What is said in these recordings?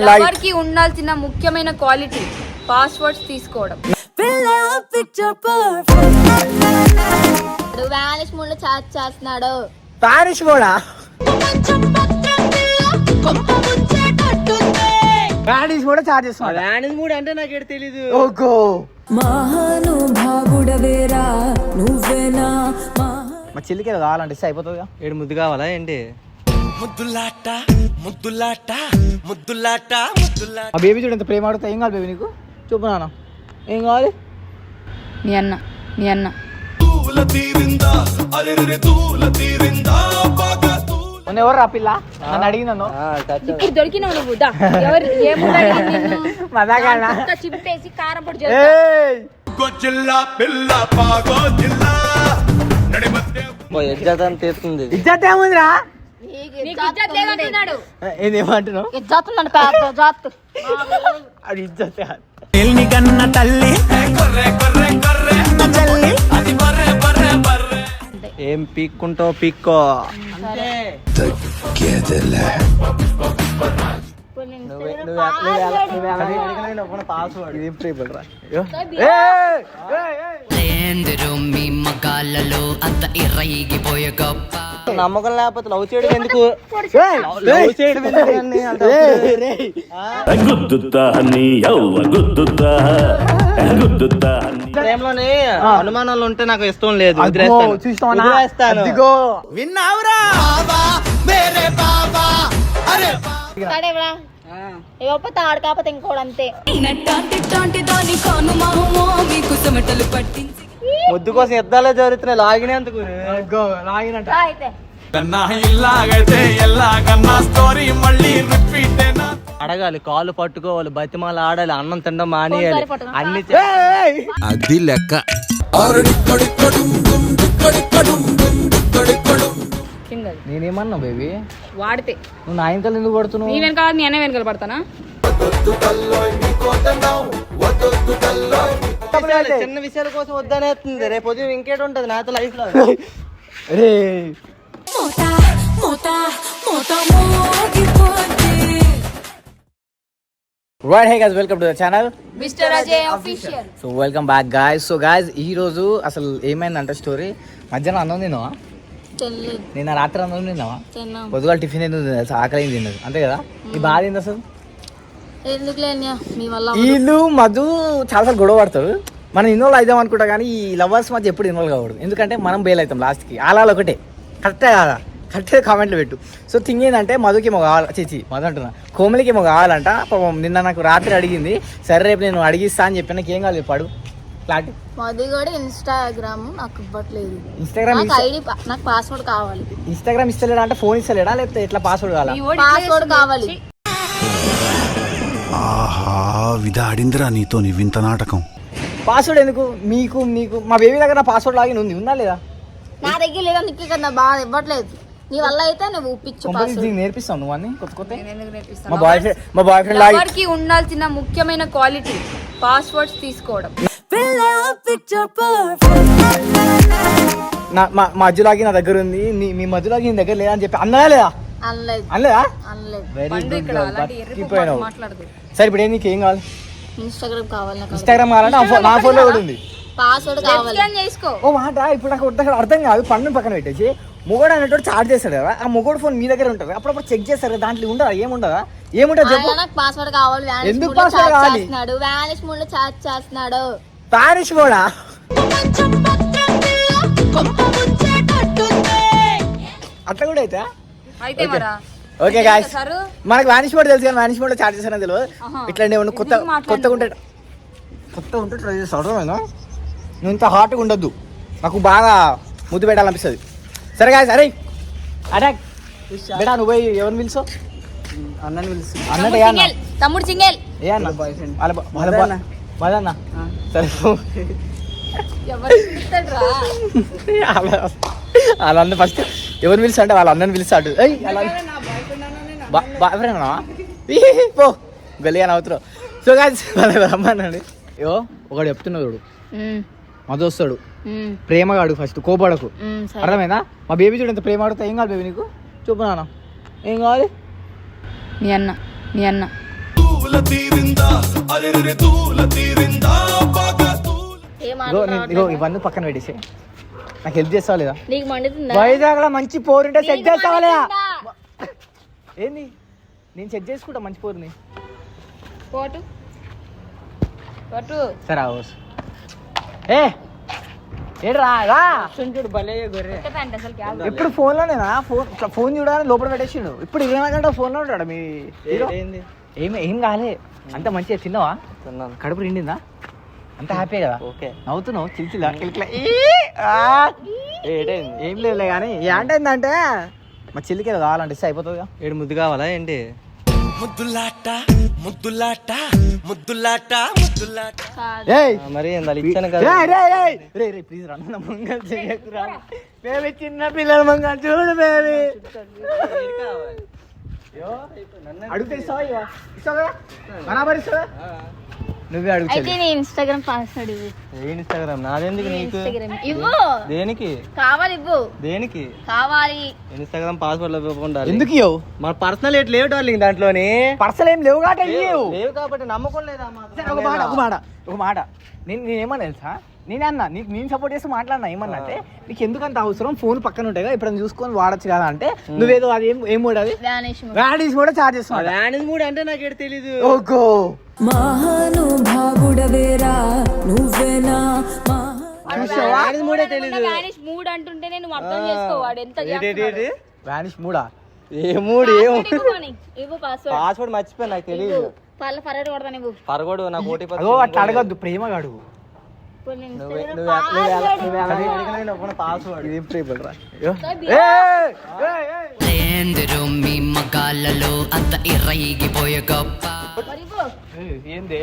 ఎవరికి ఉండాల్సిన ముఖ్యమైన క్వాలిటీ పాస్వర్డ్స్ తీసుకోవడం. వ్యానిష్ మూడ్ చాట్ చేస్తున్నాడు. పారిష్ కూడా. పారిష్ కూడా చార్జ్ చేస్తున్నాడు. వ్యానిస్ మూడు అంటే నాకు తెలీదు. ఓకో మహానుభావుడవేరా నువ్వేనా? మా చెల్లికి ఏదో కావాలంటే అయిపోతుందిగా. ఏడు ముద్దు కావాలా ఏంటి? ముద్దులాట ముద్దులాట ముద్దులాట ముద్దులాట. ఆ బేబీ చూడు ఎంత ప్రేమ ఆడుతా. ఏం కావాలి బేబీ నీకు? చూపు నాన్న. ఏం కావాలి? నీ అన్న నీ అన్న. తూల తీరిందా? అరెరె తూల తీరిందా? బాగా మొన్న ఎవరు రా పిల్ల? నన్ను అడిగి నన్ను. ఇప్పుడు దొరికినావు నువ్వు దా. ఎవరు ఏముందా మజాగా చింపేసి కారం పొడి పిల్ల పాగో జిల్లా. ఎగ్జాత్ అని తీస్తుంది. ఇజ్జత్ ఏముందిరా? ఏమంటున్నావు అది ఇజ్జత్ బర్రె బర్రె ఏం పీక్కుంటో పీక్కో? మీ మగాళ్ళలో అంత ఇర్రయిగిపోయే గొప్ప నమ్మకం లేకపోతే లవ్ చేయడం ఎందుకు! లవ్ చేయడం ప్రేమలోనే అనుమానాలు ఉంటే నాకు ఇష్టం లేదు. విన్నావురా? బాబా మేరే బాబా అరే సడేవరా? ఇవ్వకపోతే ఆడు కాకపోతే ఇంకోడు అంతే. నట్టాంటి టాంటి దాని కాను మహమో మీకు చెమటలు పట్టించి ముద్దు కోసం యుద్ధాలే జరుగుతున్నాయి. లాగినందుకు. లాగినట్ట. అడగాలి కాళ్ళు పట్టుకోవాలి బతిమాలు ఆడాలి అన్నం తినడం మానేయాలి. అన్ని! అది లెక్క. నేనేమన్నా బేబీ? వాడితే. నువ్వు నా ఇంకలు ఎందుకు పడుతున్నావు నీ వెనకాల నీ అన్న వెనకాల పడతానా? చిన్న విషయాల కోసం వద్దనేస్తుంది రేపు ఉదయం ఇంకేటి ఉంటది? నాతో లైఫ్లో. రే. Right hey guys welcome to the channel mister Ajay official so welcome back guys so guys ఈ రోజు అసలు ఏమైందంటే స్టోరీ మధ్యాహ్నం అన్నం తిన్నావా? నిన్న రాత్రి అన్నం తిన్నావా? తిన్నాం. పొద్దుగాల టిఫిన్ ఎందుకు? ఆకలి ఏం తిన్నది? అంతే కదా? ఈ బాధ ఏంది అసలు ఎందుకు లేనియా మీ వల్ల వీళ్ళు మధు చాలాసార్లు గొడవ పడతారు. మనం ఇన్వాల్వ్ అవుదాం అనుకుంటా కానీ ఈ లవర్స్ మధ్య ఎప్పుడు ఇన్వాల్వ్ కాకూడదు. ఎందుకంటే మనం బెయిల్ అవుతాం లాస్ట్కి అలాలు ఒకటే. కరెక్టే కాదా? కరెక్టే కామెంట్లు పెట్టు. సో థింగ్ ఏంటంటే మధుకి ఏమో కావాలి చిచి మధు అంటున్నా. కోమలికి ఏమో కావాలంట పాపం నిన్న నాకు రాత్రి అడిగింది. సరే రేపు నేను అడిగిస్తా అని చెప్పి నాకు ఏం కావాలి పడు క్లారిటీ మది కూడా ఇన్స్టాగ్రామ్ నాకు ఇవ్వట్లేదు. ఇన్స్టాగ్రామ్ నాకు ఐడి నాకు పాస్వర్డ్ కావాలి. ఇన్స్టాగ్రామ్ ఇస్తలేడా అంటే ఫోన్ ఇస్తలేడా? లేకపోతే ఎట్లా పాస్వర్డ్ కావాలా? పాస్వర్డ్ కావాలి. ఆహా విధాడిందిరా నీతో నీ వింత నాటకం. పాస్వర్డ్ ఎందుకు? మీకు మీకు మా బేబీ దగ్గర పాస్వర్డ్ లాగిన్ ఉంది. ఉందా లేదా? నా దగ్గర లేదా? నీకు కదా బాధ ఇవ్వట్లేదు. నీ వల్ల అయితే నువ్వు నీకు నేర్పిస్తాను నువ్వు అన్ని కొత్త కొత్త? ఎందుకు నేర్పిస్తాను? మా బాయ్ ఫ్రెండ్ మా బాయ్ ఫ్రెండ్ లాగి ఉండాల్సిన ముఖ్యమైన క్వాలిటీ పాస్వర్డ్స్ తీసుకోవడం. నా మా మధ్యలాగి నా దగ్గర ఉంది. నీ మీ మధ్యలాగి నీ దగ్గర లేదా అని చెప్పి అన్నదా లేదా? అనలేదు. అనలేదా? అనలేదు. వెరీ గుడ్ ఇక్కడ అలాంటి ఎర్రి బతికిపోయినావు. మాట్లాడదు. సరే ఇప్పుడు ఏం నీకు ఏం కావాలి? ఇన్స్టాగ్రామ్ కావాలి నాకు. ఇన్స్టాగ్రామ్ కావాలంటే నా ఫోన్లో కూడా ఉంది. పాస్వర్డ్ కావాలి. చేసుకో. ఓ మాట ఇప్పుడు నాకు అర్థం అర్థం కాదు పన్ను పక్కన పెట్టేసి. మొగోడు అనేటోడు చార్జ్ చేస్తాడు కదా ఆ మొగోడు ఫోన్ మీ దగ్గర ఉంటుంది అప్పుడప్పుడు చెక్ చేస్తారు కదా దాంట్లో ఉండదా ఏముండదా? ఏముంటుంది చెప్పు. పాస్వర్డ్ కావాలి ఎందుకు చాట్ కావాలి? వ్యానిష్ మూడ్లో చాట్ చేస్తున్నాడు. పారిష్ కూడా? అట్లా కూడా అయితే అయితే మరా. ఓకే గాయస్ మనకి వానిష్ మోడ్ తెలుసు కానీ వానిష్ మోడ్ చార్జ్ చేస్తారని తెలియదు. ఆహా. ఇట్లాంటి ఏమన్నా కొత్త? కొత్తగా ఉంటే కొత్తగా ఉంటే ట్రై చేస్తా అర్థమైందా? నువ్వు ఇంత హాట్గా ఉండొద్దు. నాకు బాగా ముద్దు పెట్టాలనిపిస్తుంది. సరే గాయస్ అరే అటాక్. బేటా నువ్వు పోయి ఎవరిని పిలుచు అన్నని పిలుస్తుంది అన్నట్టు ఏ అన్న. తమ్ముడు సింగల్. ఏ అన్న. వాళ్ళ బా- వాళ్ళ బా- మదన్న సరే వాళ్ళ- వాళ్ళందరూ ఫస్ట్ ఎవరిని పిలుస్తా అంటే వాళ్ళ అన్నని పిలుస్తాడు ఏయ్ అలా బాయ్ ఫ్రెండ్ పో. గలిగా నవ్వుతున్నావు సో గాయస్ రమ్మనండి. యో ఒకడు చెప్తున్నా చూడు. మధు వస్తాడు. ప్రేమగా అడుగు ఫస్ట్ కోపడకు. అర్థమైందా? మా బేబీ చూడు ఎంత ప్రేమ అడుగుతా ఏం కావాలి బేబీ నీకు? చూపు నాన్న. ఏం కావాలి? నీ అన్న నీ అన్న? ఇవన్నీ పక్కన పెట్టేసి నాకు హెల్ప్ చేస్తావా లేదా? వైజాగ్లో మంచి పోరుంటే సెట్ చేస్తావా లేదా? ఏంది? నేను సెట్ చేసుకుంటా మంచి పోరుని పోటు. పోటు. సరే అవస్ ఏ! ఏడు రా. రా చూడు భలే గొర్రె. ఇప్పుడు ఫోన్ లోనేనా ఫోన్ ఫోన్ చూడాలని లోపల పెట్టేసిండు. ఇప్పుడు ఇరవై నాలుగు గంటల ఫోన్లో ఉంటాడు మీ ఏంది? ఏం ఏం కాలే. అంత మంచిగా తిన్నావా? తిన్నాను. కడుపు నిండిందా? అంత హ్యాపీ కదా? ఓకే. నవ్వుతున్నావు చిల్చిలా ఏం లేదులే కానీ ఏంటంటే మా చెల్లికి ఏదో కావాలంటే ఇస్తే అయిపోతుందిగా. ఏడు ముద్దు కావాలా ఏంటి? ముద్దులాట ముద్దులాట ముద్దులాట ముద్దులాట. కాదు. ఏయ్! ఆ, మరి ఏంది ఇచ్చాను కదా. రేయ్, రేయ్, రేయ్. రేయ్, రేయ్, ప్లీజ్ రా నా మంగళ చెయ్యకురా చిన్న పిల్లల మంగళ చూడు బేబీ. అడుగుతే ఇస్తావా ఇవా? ఇస్తావా? బరాబర్ ఇస్తావా? నువ్వే అడుగు అయితే. నీ ఇన్స్టాగ్రామ్ పాస్వర్డ్ ఇవ్వు. ఏ ఇన్స్టాగ్రామ్ నాదెందుకు నీ నీకు? ఇన్స్టాగ్రామ్ ఇవ్వు. దేనికి? కావాలి ఇవ్వు. దేనికి? కావాలి. ఇన్స్టాగ్రామ్ పాస్వర్డ్ ఇవ్వకుండా ఎందుకు ఇవ్వవు మన పర్సనల్ ఎట్ లేవు డార్లింగ్ దాంట్లోని. పర్సలు ఏం లేవు కాబట్టి ఇవ్వు లేవు కాబట్టి నమ్మకం లేదా ఒక మాట ఒక మాట ఒక మాట. నేను నేనేమన్నా తెలుసా? నేనే అన్నా నీకు నేను సపోర్ట్ చేసి మాట్లాడినా ఏమన్నా అంటే నీకు ఎందుకంత అవసరం? ఫోన్ పక్కన ఉంటాయి కదా ఇప్పుడు చూసుకొని వాడచ్చు కదా అంటే నువ్వేదో అది ఏం ఏం మూడు అది? వ్యానిష్ కూడా చార్జ్ చేస్తున్నాడు వ్యానిస్ మూడు అంటే నాకు ఎటు తెలీదు. ఓకో మహానుభావుడవేరా నువ్వేనా? మూడే తెలీదు. మూడ్ అంటుంటే నేను అర్థం చేసుకోవాడు ఎంత ఏంటి, ఏంటి, ఏంటి? వ్యానిష్ మూడా ఏ మూడు ఏ ఇవ్వు పాస్వర్డ్ పాస్వర్డ్ మర్చిపోయి నాకు తెలియదు పరగొడు నాకు ఓటీ అగో అట్లా అడగద్దు ప్రేమగా అడుగు ఇప్పుడు నేను నువ్వే Instagram నువ్వు నువ్వు ఎలా- password. నువ్వు ఎలా అడిగినా నేను ఒప్పుకున్న పాస్వర్డ్ ఇదేం ప్రేమ రా. ఎందరో మీ మగాళ్ళలో అంత ఇర్రైగిపోయే గొప్ప. ఏంది.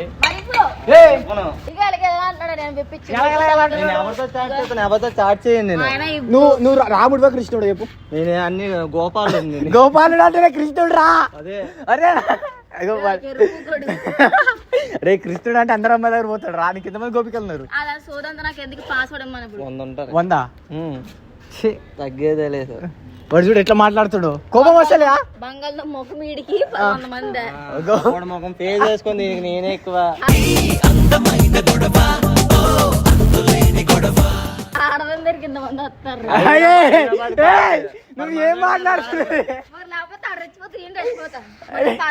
నువ్వు నువ్వు రాముడివా కృష్ణుడు చెప్పు. నేను అన్ని గోపాలు నేను. గోపాలుడు అంటే కృష్ణుడు రా. అదే. అరే. రే కృష్ణుడు అంటే అందరూ అమ్మాయి దగ్గర పోతాడు రా నీకు ఎంతమంది గోపికలు ఉన్నారు అలా సోదంతా నాకు ఎందుకు పాస్వర్డ్ ఇమ్మని ఇప్పుడు? వంద ఉంటారు. వందా? ఉమ్, ఛీ, తగ్గేదే లేదు. వాడు చూడు ఎట్లా మాట్లాడుతాడు కోపం వస్తలేదా? బంగాళలో మొక్క మీడికి వంద మంది. వాడు ముఖం పేజ్ చేసుకుంది నేనే ఎక్కువ.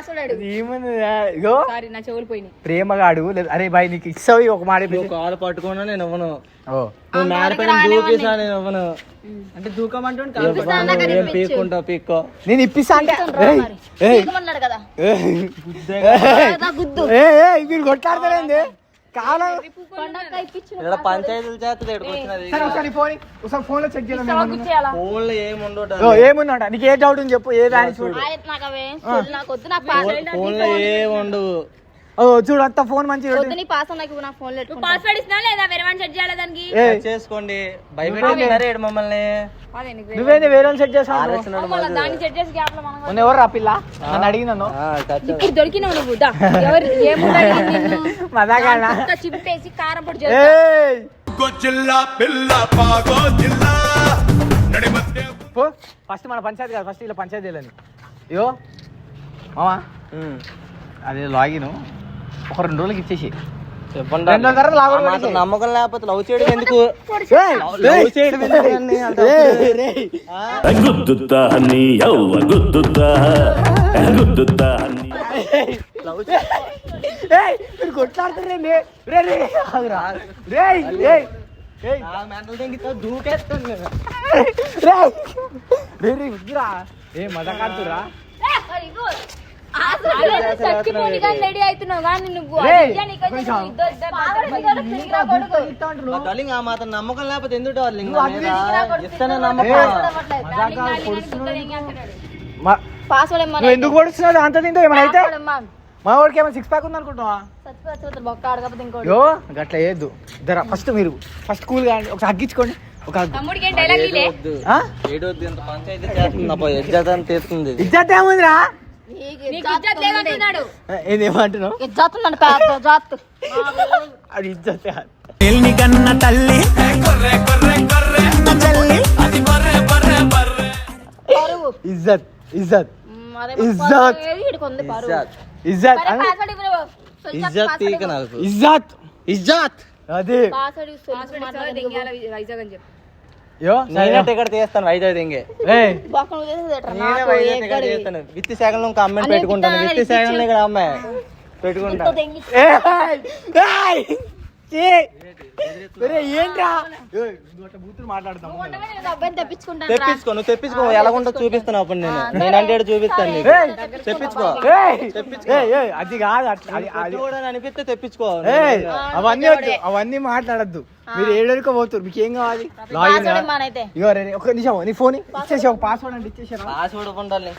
అడుగు. ఏముంది? ఇగో! సారీ నా చెవులు పోయినాయి. ప్రేమగా అడుగు. లేదు అరే బాయ్ నీకు ఇస్తావు ఒక మాట నువ్వు. కాలు పట్టుకున్నా నేను ఇవ్వను. నువ్వు మేడపైన దూకేసా నేను ఇవ్వను. అంటే దూకమంటే ఏం పీక్కుంటావు పీక్కో. నేను ఇప్పిస్తా అంటే గుద్దు ఏయ్, ఇక్కడ పంచాయతీలు వచ్చినది? సరే ఒకసారి ఫోన్ ఒకసారి ఫోన్లో చెక్ చేయాలి ఏముందంట? నీకు ఏ డౌట్ ఉంది చెప్పు ఏ దాని చూడు. ఆయన నాకు అవే చూడు అంత ఫోన్ మంచిగా వద్దు నీ పాస్వర్డ్ నాకు ఇవ్వు, నా ఫోన్లో పాస్వర్డ్ ఇస్తున్నా లేదా? వేరే వాడిని సెట్ చేయాలి దానికి? చేసుకోండి. భయపెట్టినారు ఏడు మమ్మల్ని. అదే నీకు నువ్వేంది వేరే సెట్ చేసావు దాన్ని సెట్ చేసి గ్యాప్లో మనం మొన్న ఎవరు రా పిల్ల నన్ను అడిగి నన్ను ఆ, touch ఇప్పుడు దొరికినావు నువ్వు దా. ఎవరు ఏముంది మజాగానా చిప్పేసి కారం పొడి పిల్ల పాగో జిల్లా. ఫస్ట్ మన పంచాయతీ కాదు ఫస్ట్ ఇలా పంచాయతీ వెళ్ళని ఇగో మామా. అదే లాగిన్ ఒక రెండు రోజులకి ఇచ్చేసి. నమ్మకం లేకపోతే లవ్ చేయడం ఎందుకు? లవ్ చేయడం దూకేస్తాను ఏ మజా కాడుతురా రెడీ అవుతున్నావు కానీ నువ్వు. ఆ మాత్రం నమ్మకం లేకపోతే ఎందుకు డార్లింగ్? ఇస్తానే. నమ్మకం ఎందుకు పడుస్తున్నావు? అంత తింటావు? ఏమైనా అయితే. మా వాడికి ఏమైనా సిక్స్ ప్యాక్ ఉంది అనుకుంటున్నావా యో గట్ల వేయద్దు ధర ఫస్ట్ మీరు. ఫస్ట్ కూల్ కానీ ఒక హగ్గించుకోండి ఒక. ఇజ్జత్ ఏముందిరా? ఏమంటున్నావు అది ఇజ్జత్. కన్న తల్లి కొర్రె కొర్రె కొర్రె తల్లి అది బర్రె బర్రె బర్రె పరువు. ఇజ్జత్ ఇజ్జత్. ఇజ్జత్. ఇజ్జత్. ఇజ్జత్. ఇజ్జత్ ఇజ్జత్. ఇజ్జత్. అది. వైజాగ్ అని చెప్పు. నేనే టికెట్ తీస్తాను వైజాగ్ దింగే? నేనే వైజాగ్? టికెట్ తీస్తాను. సెకండ్ ఇంకా అమ్మాయిని పెట్టుకుంటాను. ఇప్పిస్తాను, విత్ సెకండ్ ఇక్కడ అమ్మాయి పెట్టుకుంటా ఏంట్రా. తెప్పించుకో నువ్వు తెప్పించుకో. ఎలాగుంటో చూపిస్తాను అప్పుడు నేను. నేను అంటే చూపిస్తాను నీకు! తెప్పించుకో. అది కాదు అట్లా అది- కూడా అనిపిస్తే తెప్పించుకో. అవన్నీ వద్దు అవన్నీ మాట్లాడద్దు. మీరు ఏడరికో పోతారు మీకు ఏం కావాలి? లాగిన్ Password కా- ఇమ్మనైతే. ఇగో రే, రే, ఒక్క నిమిషం నీ ఫోన్ ఇచ్చేసి ఒక పాస్వర్డ్ అంటే ఇచ్చేసారా పాస్వర్డ్ ఉండాలి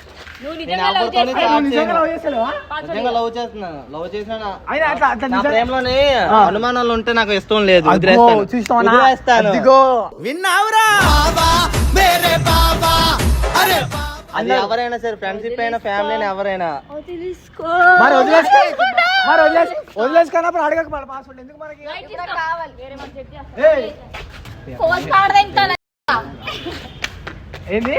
లవ్ చేస్తున్నాను. లవ్ చేసినా అట్లా ప్రేమలోని. అనుమానాలు ఉంటే నాకు ఇష్టం లేదు. విన్నావురా? మేరే బాబా. అరే అది ఎవరైనా సరే ఫ్రెండ్షిప్ అయినా ఫ్యామిలీ అయినా ఎవరైనా. వదిలేసుకో. మరి వదిలేసుకో. మరి వదిలేసి వదిలేసుకున్నప్పుడు అడగక మన పాస్వర్డ్ ఎందుకు మనకి. ఏంది?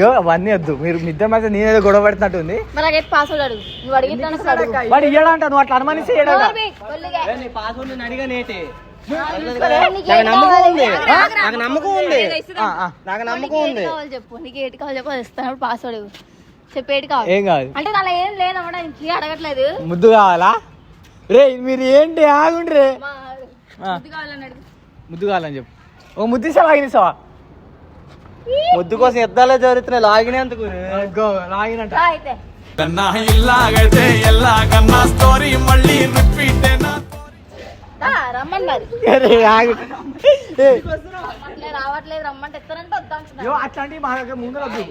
యో అవన్నీ వద్దు. మీరు ఇద్దరి మధ్య నేనేదో గొడవ పెడుతున్నట్టు ఉంది. మరి నాకైతే పాస్వర్డ్ అడుగు. నువ్వు అడిగితే అడుగు. వాడు ఇయ్యడంట నువ్వు అట్లా అనుమానిస్తే నీకు నమ్మకం కావాలి? ఉంది? నాకు నమ్మకం ఉంది. నాకు నమ్మకం చెప్పు. నీకు ఏటి కావాలి చెప్పు. ఇస్తాను పాస్వర్డ్ ఇవ్వు. చెప్పు ఏటి కావాలి? ఏం కాదు అంటే నాలో ఏం లేదు అవ్వడానికి అడగట్లేదు. ముద్దు కావాలా? రే మీరు ఏంటి? ఆగుండ్రి. ముద్దు కావాలని చెప్పు. ఒక ముద్దు ఇస్తా లాగినిస్తావా ముద్దు కోసం యుద్ధాలే జరుగుతున్నాయి లాగినందుకు గో లాగినంట. రా అయితే. కన్నా స్టోరీ మళ్ళీ రిపీట్ రావట్లేదు రమ్మంటే మా దగ్గర ముందు వద్దు.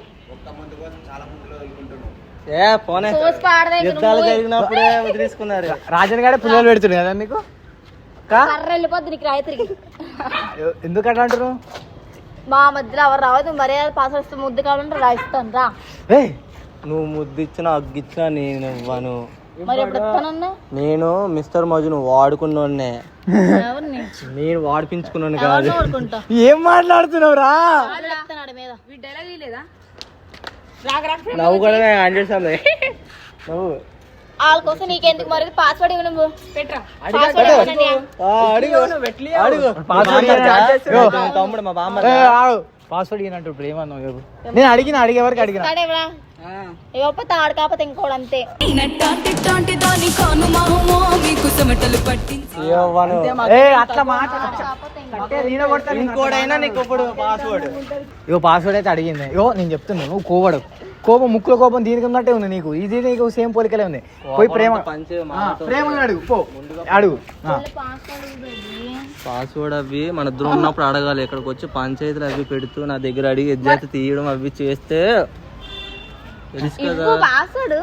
ఏ పోనే. యుద్ధాలు నువ్వు. జరిగినప్పుడే వదిలేసుకున్నారు. రాజన్ గారే పిల్లలు పెడుతుంది కదా నీకు? వెళ్ళిపోద్ది నీకు రాయత్రికి ఎ- ఎందుకు అట్లా అంటారు మా మధ్యలో ఎవరు రావద్దు మరే పాస్వర్డ్ ఇస్తే ముద్దు కావాలంటే రాయిస్తాను రా. ఏయ్, నువ్వు ముద్దు ఇచ్చినా అగ్గిచ్చినా నేను ఇవ్వను. మరి ఎప్పుడు నేను మిస్టర్ మజును వాడుకున్నోడ్నే. ఎవరిని? నేను వాడిపించుకున్నాను కాదు. ఎవరిని ఏం మాట్లాడుతున్నావు రా? మీద? వీడు డైలాగ్ లేదా నవ్వు కూడా హండ్రెడ్ నవ్వు. వాళ్ళ కోసం నీకెందుకు మరి? పాస్వర్డ్ ఇవ్వు నువ్వు. మా తమ్ముడు బామ్మ పాస్వర్డ్ ఇవ్వనంటు ఇప్పుడు. నేను అడిగిన అడిగే వరకు అడిగిన. ఆడు కాకపోతే ఇంకోడు అంతే. ఇంకోడైనా నీకు ఇప్పుడు పాస్వర్డ్ ఇగో పాస్వర్డ్ అయితే అడిగింది. ఇగో నేను చెప్తున్నా నువ్వు కోవడు కోపం ముక్కులో కోపం దీనికి ఉన్నట్టే ఉంది నీకు. ఇది నీకు సేమ్ పోలికలే ఉంది పోయి ప్రేమ ప్రేమగా అడుగు పో. అడుగు. పాస్వర్డ్ అవి మన ఇద్దరు ఉన్నప్పుడు అడగాలి. ఇక్కడికి వచ్చి పంచాయతీలు అవి పెడుతూ నా దగ్గర అడిగి ఎజ్జాతి తీయడం అవి చేస్తే తెలుసు కదా. ఇవ్వు పాస్వర్డ్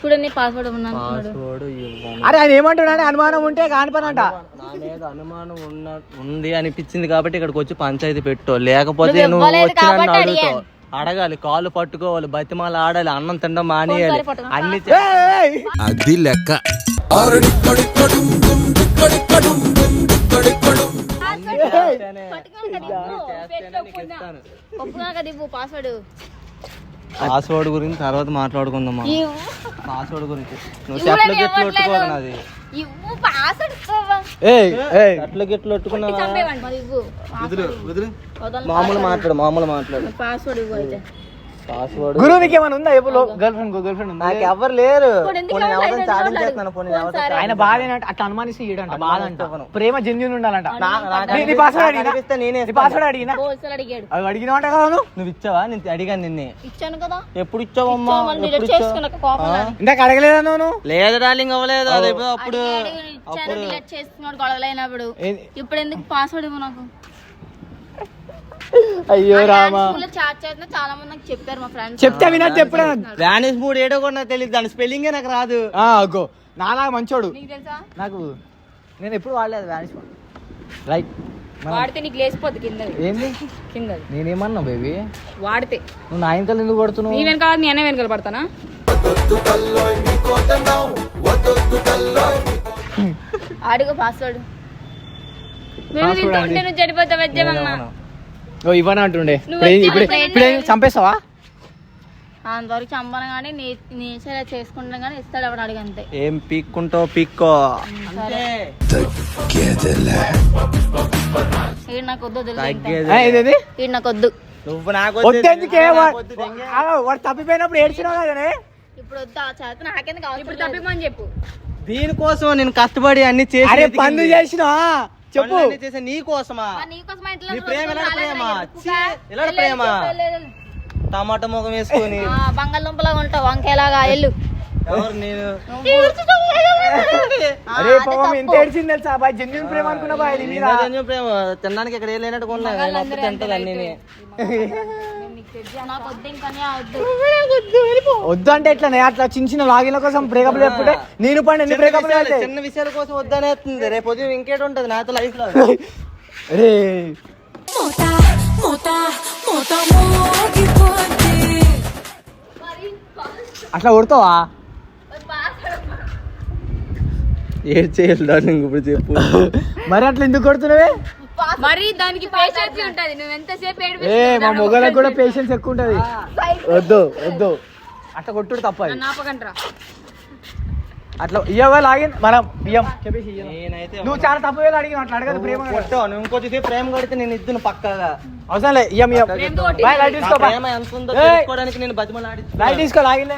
చూడండి పాస్వర్డ్ ఉన్నాను పాస్వర్డ్ ఇవ్వను. అరే ఆయన ఏమంటున్నాడు? అనుమానం ఉంటే కాని పని అంట. నా మీద అనుమానం ఉన్న ఉంది అనిపించింది కాబట్టి ఇక్కడికి వచ్చి పంచాయతీ పెట్టు. లేకపోతే నువ్వు వచ్చి నన్ను అడుగుతావు. అడగాలి కాళ్ళు పట్టుకోవాలి బతిమాలు ఆడాలి అన్నం తినడం మానేయాలి. అన్ని! అది లెక్క. పాస్వర్డ్. పాస్వర్డ్ గురించి తర్వాత మాట్లాడుకుందాం పాస్వర్డ్ గురించి. నువ్వు చెట్లు గిట్లు ఏయ్ ఏయ్. చెట్లు గిట్లు ఒట్టుకున్నావా. మామూలు మాట్లాడు మామూలు మాట్లాడు. పాస్వర్డ్ ఇవ్వు అయితే. పాస్వర్డ్ గురువు నీకు ఏమైనా ఉందా? ఎప్పుడు గర్ల్ ఫ్రెండ్ గర్ల్ ఫ్రెండ్ ఉందా. నాకు ఎవరు లేరు? చాటింగ్ ఎవరు చేస్తున్నాను పోనీ. ఆయన బాధ ఏంటంటే అట్లా అనుమానిస్తే ఈడంట బాధ అంట. ప్రేమ జెన్యున్ ఉండాలంట. నా- పాస్వర్డ్ అడిగినా? నేనే పాస్వర్డ్ అడిగినా? అవి అడిగిన అంటే కదా నువ్వు? ఇచ్చావా? నేను అడిగాను నిన్నే. ఇచ్చాను కదా. ఎప్పుడు ఇచ్చావమ్మా. ఇందాక అడగలేదా నువ్వు లేదు డార్లింగ్ అవ్వలేదు. అప్పుడు? ఇప్పుడు ఎందుకు పాస్వర్డ్ ఇవ్వు నాకు? అయ్యో రామా. చాలా మంది నాకు చెప్పారు మా ఫ్రెండ్స్ చెప్తే వినట్టు ఎప్పుడే డానిష్ మూడు ఏడో కూడా నాకు తెలియదు దాని స్పెల్లింగ్ నాకు రాదు. గో నాలాగా మంచోడు. నీకు తెలుసా? నాకు నేను ఎప్పుడు వాడలేదు వ్యానిష్ రైట్ వాడితే నీకు లేచిపోద్ది కిందది. ఏంది? కిందది. నేనేమన్నా బేబీ వాడితే. నువ్వు నా ఇంకలు ఎందుకు కొడుతున్నావు? నీ వెనకాల నీ అనే వెనకాల పడతానా? అడుగు పాస్వర్డ్ మేము తింటుంటే నువ్వు చెడిపోతావు ఓ ఇవ్వని అంటుండే. ఇప్పుడు ఇప్పుడు చంపేస్తావా? అంతవరకు చంపను కానీ నీ నేచర్ చేసుకుంటాం కానీ ఇస్తాడు ఎవడు అడిగి అంతే ఏం పీక్కుంటావు పీక్కో. ఈడు నాకు వద్దు వదిలేదు ఈడు నాకు వద్దు. నువ్వు నాకు వద్దెందుకే వాడు తప్పిపోయినప్పుడు ఏడ్చినావు కదనే ఇప్పుడు వద్దు ఆ చేత నాకెందుకు ఇప్పుడు. తప్పిమని చెప్పు. దీనికోసం నేను కష్టపడి అన్ని చేసి. పనులు చేసినా చెప్పు. చేసే నీ కోసమా? మరి నీకోసం ఇంట్లో నీ ప్రేమ ఎలాంటి ప్రేమ? ఎలాంటి ప్రేమ. టమాటా ముఖం వేసుకొని. ఆ, బంగాళదుంపలాగా ఉంటావు వంకాయలాగా ఎల్లు ఎవరు నేను? ఆ, అరే అది పాపం ఎంత తప్పు. ఏడ్చింది తెలుసా బాయ్ జెన్యున్ ప్రేమ అనుకున్నా బాయ్ తినడానికి ఇక్కడ ఏం లేనట్టు కొన్నా అప్పుడు తింటది అన్ని వద్దు వద్దు వద్దు అంటే ఎట్లా అట్లా చిన్న చిన్న లాగిన కోసం బ్రేకప్ చెప్పుకుంటే నేను పండి ఎన్ని బ్రేకప్ చిన్న విషయాల కోసం వద్దనేస్తుంది రేపు ఉదయం ఇంకేటి ఉంటది నాతో లైఫ్లో? మోగిపోతే అట్లా కొడతావా? ఏడ్ చేయాలి ఇప్పుడు చెప్పు. మరి అట్లా ఎందుకు కొడుతున్నావే? మరి దానికి పేషెన్స్ ఉంటది. నువ్వు ఎంతసేపు ఏ మా మొగలకు కూడా పేషెన్స్ ఎక్కువ ఉంటది. వద్దు వద్దు. అట్లా కొట్టుడు తప్పది నన్ను ఆపకండ్రా. అట్లా ఇయ్యవా లాగిన్ మనం ఇయ్యం. చెప్పేసి. నేనైతే నువ్వు చాలా తప్పు వేలు అడిగి అట్లా అడగదు ప్రేమ కొట్టావు నువ్వు ఇంకొద్ది ప్రేమ కొడితే నేను ఇద్దును పక్కగా. అవసరం లే ఇయ్యం ఇయ్యం. లైట్ తీసుకో ప్రేమ ఎంత ఉందో. తెలుసుకోవడానికి నేను బతిమలాడి లైట్ తీసుకో లాగిన్